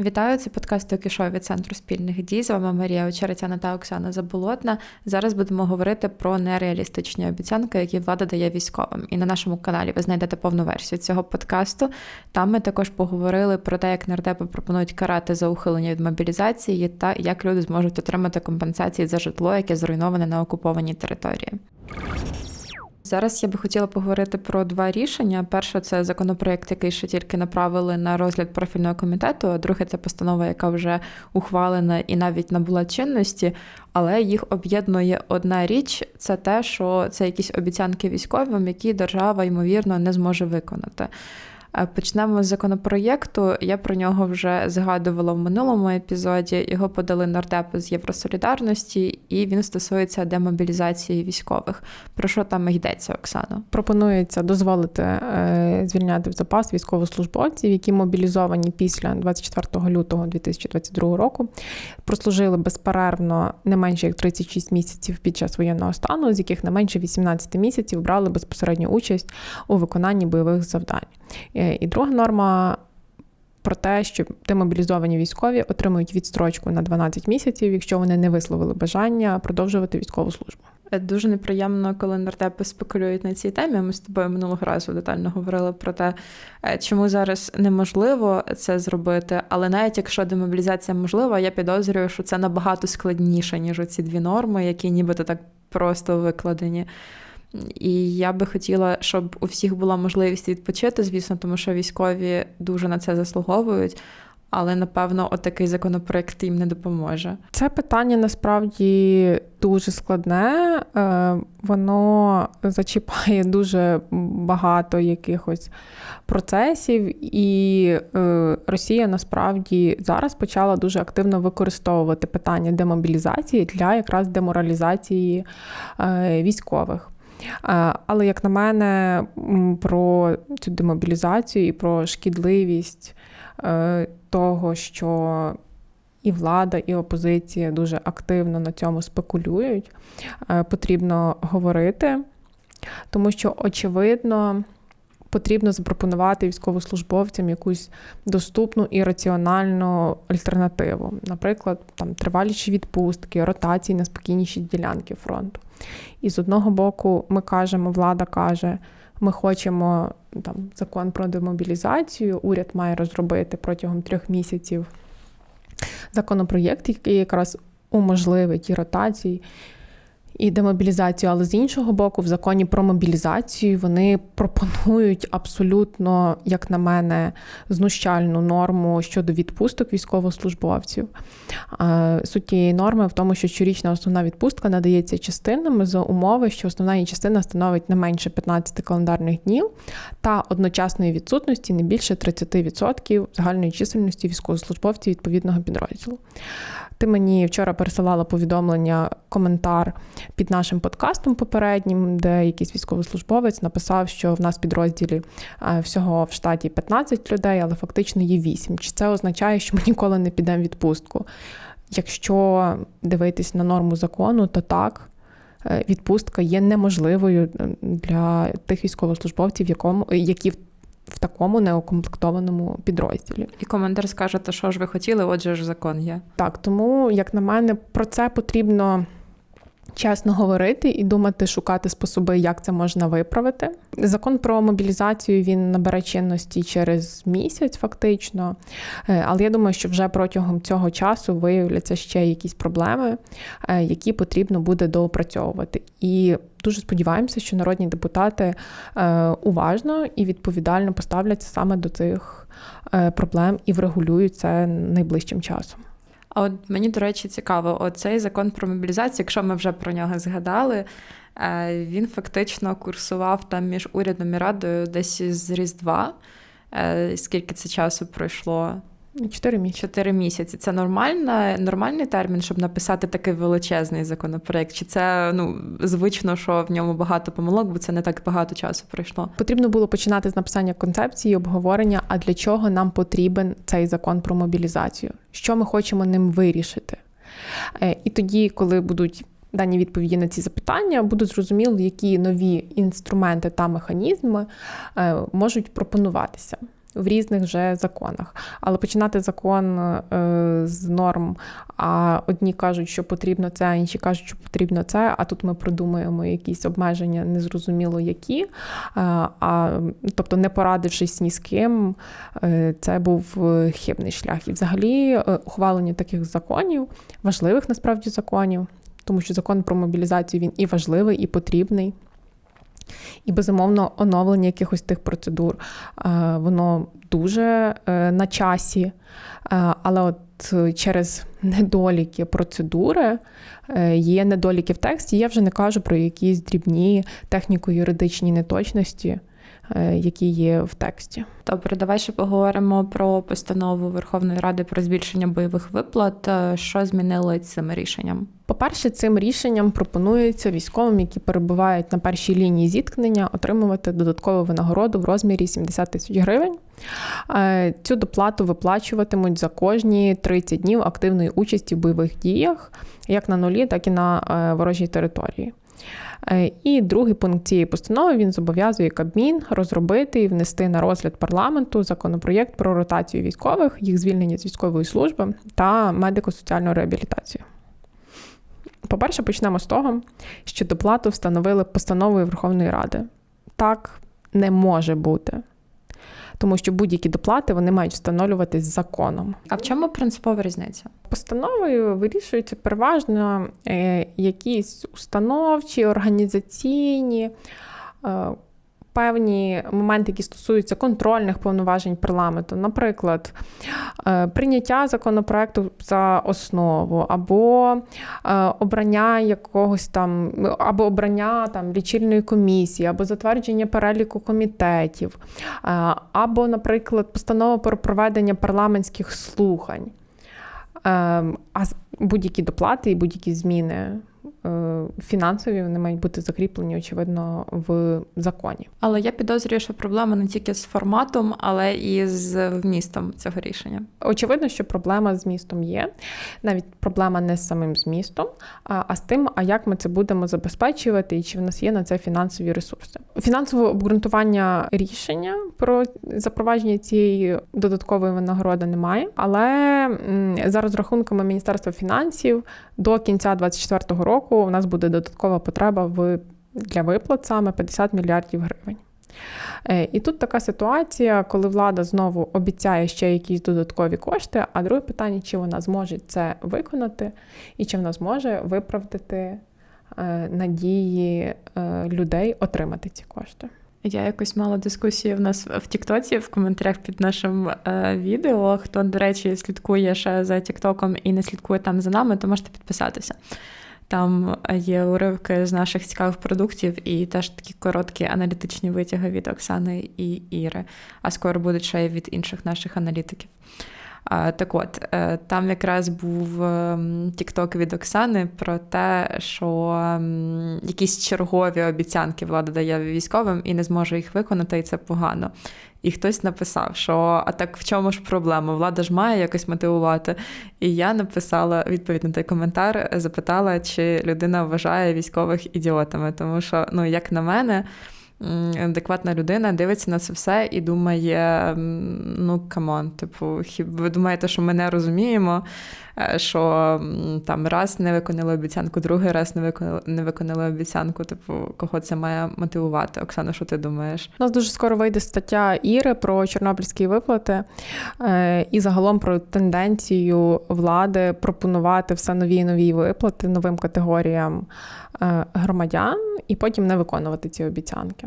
Вітаю, це подкаст «Токішо» від центру спільних дій. З вами Марія Очеретяна та Оксана Заболотна. Зараз будемо говорити про нереалістичні обіцянки, які влада дає військовим. І на нашому каналі ви знайдете повну версію цього подкасту. Там ми також поговорили про те, як нардепи пропонують карати за ухилення від мобілізації та як люди зможуть отримати компенсації за житло, яке зруйноване на окупованій території. Зараз я би хотіла поговорити про два рішення. Перше, це законопроект, який ще тільки направили на розгляд профільного комітету. а Друге, це постанова, яка вже ухвалена і навіть набула чинності, але їх об'єднує одна річ: це те, що це якісь обіцянки військовим, які держава ймовірно не зможе виконати. Е, почнемо з законопроєкту. Я про нього вже згадувала в минулому епізоді. Його подали нардепи з Євросолідарності, і він стосується демобілізації військових. Про що там йдеться, Оксано? Пропонується дозволити е, звільняти в запас військовослужбовців, які мобілізовані після 24 лютого 2022 року, прослужили безперервно не менше як 36 місяців під час воєнного стану, з яких не менше 18 місяців брали безпосередню участь у виконанні бойових завдань. І друга норма. Про те, що демобілізовані військові отримують відстрочку на 12 місяців, якщо вони не висловили бажання продовжувати військову службу. Е, дуже неприємно, коли нардепи спекулюють на цій темі. Ми з тобою минулого разу детально говорили про те, е, чому зараз неможливо це зробити. Але навіть якщо демобілізація можлива, я підозрюю, що це набагато складніше ніж оці дві норми, які нібито так просто викладені. І я би хотіла, щоб у всіх була можливість відпочити, звісно, тому що військові дуже на це заслуговують. Але напевно, отакий законопроект їм не допоможе. Це питання насправді дуже складне, е, воно зачіпає дуже багато якихось процесів, і е, Росія насправді зараз почала дуже активно використовувати питання демобілізації для якраз деморалізації е, військових. Але, як на мене, про цю демобілізацію і про шкідливість е, того, що і влада, і опозиція дуже активно на цьому спекулюють, е, потрібно говорити, тому що, очевидно, потрібно запропонувати військовослужбовцям якусь доступну і раціональну альтернативу, наприклад, там триваліші відпустки, ротації на спокійніші ділянки фронту. І з одного боку, ми кажемо, влада каже, ми хочемо там закон про демобілізацію, уряд має розробити протягом трьох місяців законопроєкт, який якраз уможливить і ротації і демобілізацію, але з іншого боку, в законі про мобілізацію вони пропонують абсолютно, як на мене, знущальну норму щодо відпусток військовослужбовців. Суть тієї норми в тому, що щорічна основна відпустка надається частинами за умови, що основна її частина становить не менше 15 календарних днів та одночасної відсутності не більше 30% загальної чисельності військовослужбовців відповідного підрозділу. Ти мені вчора пересилала повідомлення, коментар під нашим подкастом попереднім, де якийсь військовослужбовець написав, що в нас в підрозділі е, всього в штаті 15 людей, але фактично є 8. Чи це означає, що ми ніколи не підемо в відпустку? Якщо дивитись на норму закону, то так. Е, відпустка є неможливою для тих військовослужбовців, якому які в такому неукомплектованому підрозділі. І командир скаже, то що ж ви хотіли, отже ж закон є. Так, тому, як на мене, про це потрібно чесно говорити і думати, шукати способи, як це можна виправити. Закон про мобілізацію він набере чинності через місяць, фактично. Е, але я думаю, що вже протягом цього часу виявляться ще якісь проблеми, е, які потрібно буде доопрацьовувати. І дуже сподіваємося, що народні депутати е, уважно і відповідально поставляться саме до цих проблем і врегулюють це найближчим часом. А от мені, до речі, цікаво, оцей закон про мобілізацію, якщо ми вже про нього згадали, е, він фактично курсував там між урядом і радою десь з Різдва. Е, скільки це часу пройшло? Чотири місяці. Чотири місяці. Це нормальна, нормальний термін, щоб написати такий величезний законопроект? Чи це ну звично, що в ньому багато помилок, бо це не так багато часу пройшло? Потрібно було починати з написання концепції, обговорення. А для чого нам потрібен цей закон про мобілізацію? Що ми хочемо ним вирішити? Е, і тоді, коли будуть дані відповіді на ці запитання, буде зрозуміло, які нові інструменти та механізми е, можуть пропонуватися. В різних вже законах. Але починати закон е, з норм, а одні кажуть, що потрібно це, а інші кажуть, що потрібно це. А тут ми придумуємо якісь обмеження, незрозуміло які. Е, а, тобто, не порадившись ні з ким, е, це був хибний шлях. І взагалі ухвалення таких законів, важливих насправді законів, тому що закон про мобілізацію він і важливий, і потрібний. І безумовно оновлення якихось тих процедур, е, воно дуже е, на часі. Е, Але от через недоліки процедури є недоліки в тексті. Я вже не кажу про якісь дрібні техніко-юридичні неточності, які є в тексті. Добре, давай ще поговоримо про постанову Верховної Ради про збільшення бойових виплат. Е, Що змінили цим рішенням? По-перше, цим рішенням пропонується військовим, які перебувають на першій лінії зіткнення, отримувати додаткову винагороду в розмірі 70 тисяч гривень. Е, Цю доплату виплачуватимуть за кожні 30 днів активної участі в бойових діях, як на нулі, так і на е, ворожій території. Е, І другий пункт цієї постанови він зобов'язує Кабмін розробити і внести на розгляд парламенту законопроєкт про ротацію військових, їх звільнення з військової служби та медико-соціальну реабілітацію. По-перше, почнемо з того, що доплату встановили постановою Верховної Ради. Так не може бути. Тому що будь-які доплати вони мають встановлюватись законом. А в чому принципова різниця? Постановою вирішуються переважно е, якісь установчі, організаційні, е, певні моменти, які стосуються контрольних повноважень парламенту, наприклад, е, прийняття законопроекту за основу, або е, обрання якогось там, або обрання там лічильної комісії, або затвердження переліку комітетів, е, або, наприклад, постанова про проведення парламентських слухань. Ем, А будь-які доплати і будь-які зміни фінансові вони мають бути закріплені, очевидно, в законі. Але я підозрюю, що проблема не тільки з форматом, але і з вмістом цього рішення. Очевидно, що проблема з містом є. Навіть проблема не з самим змістом, а, а з тим, а як ми це будемо забезпечувати і чи в нас є на це фінансові ресурси. Фінансове обґрунтування рішення про запровадження цієї додаткової винагороди немає. Але за розрахунками Міністерства фінансів до кінця 2024 року у нас буде додаткова потреба в для виплат саме 50 мільярдів гривень. Е, І тут така ситуація, коли влада знову обіцяє ще якісь додаткові кошти, а друге питання, чи вона зможе це виконати, і чи вона зможе виправдати е, надії е, людей отримати ці кошти. Я якось мала дискусію в нас в Тіктоці в коментарях під нашим е, відео. Хто, до речі, слідкує ще за Тіктоком і не слідкує там за нами, то можете підписатися. Там є уривки з наших цікавих продуктів і теж такі короткі аналітичні витяги від Оксани і Іри, а скоро будуть ще й від інших наших аналітиків. Так от, е, там якраз був тікток від Оксани про те, що якісь чергові обіцянки влада дає військовим і не зможе їх виконати, і це погано. І хтось написав, що а так в чому ж проблема? Влада ж має якось мотивувати. І я написала відповідь на той коментар, запитала, чи людина вважає військових ідіотами. Тому що, ну, як на мене, адекватна людина дивиться на це все і думає: ну камон, типу, ви думаєте, що ми не розуміємо, що там раз не виконали обіцянку, другий раз не виконали, не виконали обіцянку. Типу, кого це має мотивувати? Оксана, що ти думаєш? У нас дуже скоро вийде стаття Іри про чорнобильські виплати е, і загалом про тенденцію влади пропонувати все нові і нові виплати новим категоріям е, громадян і потім не виконувати ці обіцянки.